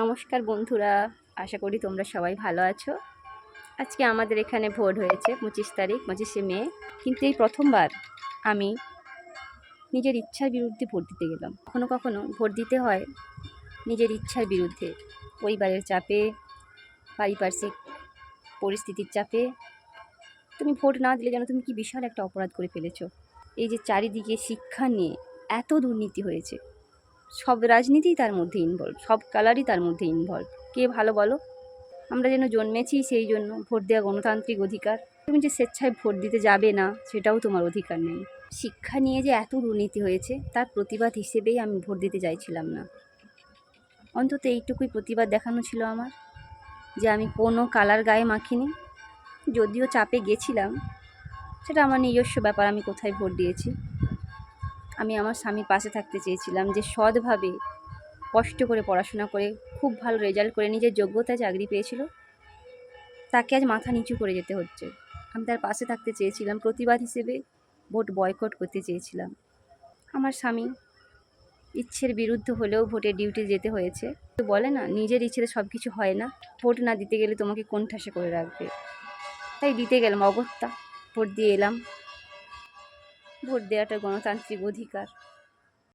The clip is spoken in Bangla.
নমস্কার বন্ধুরা, আশা করি তোমরা সবাই ভালো আছো। আজকে আমাদের এখানে ভোট হয়েছে, পঁচিশ তারিখ, পঁচিশে মে। কিন্তু এই প্রথমবার আমি নিজের ইচ্ছার বিরুদ্ধে ভোট দিতে গেলাম। কখনো কখনো ভোট দিতে হয় নিজের ইচ্ছার বিরুদ্ধে। পরিবারের চাপে, পারিপার্শ্বিক পরিস্থিতির চাপে। তুমি ভোট না দিলে যেন তুমি কি বিশাল একটা অপরাধ করে ফেলেছো। এই যে চারিদিকে শিক্ষা নিয়ে এত দুর্নীতি হয়েছে। সব রাজনীতিই তার মধ্যে ইনভলভ সব কালারই তার মধ্যে ইনভলভ কে ভালো বলো? আমরা যেন জন্মেছি সেই জন্য, ভোট দেওয়া গণতান্ত্রিক অধিকার। তুমি যে স্বেচ্ছায় ভোট দিতে যাবে না, সেটাও তোমার অধিকার নেই। শিক্ষা নিয়ে যে এত দুর্নীতি হয়েছে, তার প্রতিবাদ হিসেবেই আমি ভোট দিতে চাইছিলাম না। অন্তত এইটুকুই প্রতিবাদ দেখানো ছিল আমার, যে আমি কোনো কালার গায়ে মাখিনি। যদিও চাপে গেছিলাম, সেটা আমার নিজস্ব ব্যাপার, আমি কোথায় ভোট দিয়েছি? আমি আমার স্বামীর পাশে থাকতে চেয়েছিলাম যে সৎভাবে কষ্ট করে পড়াশোনা করে, খুব ভালো রেজাল্ট করে নিজের যোগ্যতায় চাকরি পেয়েছিল, তাকে আজ মাথা নিচু করে যেতে হচ্ছে। আমি তার পাশে থাকতে চেয়েছিলাম, প্রতিবাদ হিসেবে ভোট বয়কট করতে চেয়েছিলাম। আমার স্বামী ইচ্ছের বিরুদ্ধ হলেও ভোটের ডিউটি যেতে হয়েছে। তো বলে না, নিজের ইচ্ছেতে সব কিছু হয় না, ভোট না দিতে গেলে তোমাকে কোন ঠাসে করে রাখবে? তাই দিতে গেলাম, অগত্যা ভোট দিয়ে এলাম। ভোট দেওয়াটা গণতান্ত্রিক অধিকার।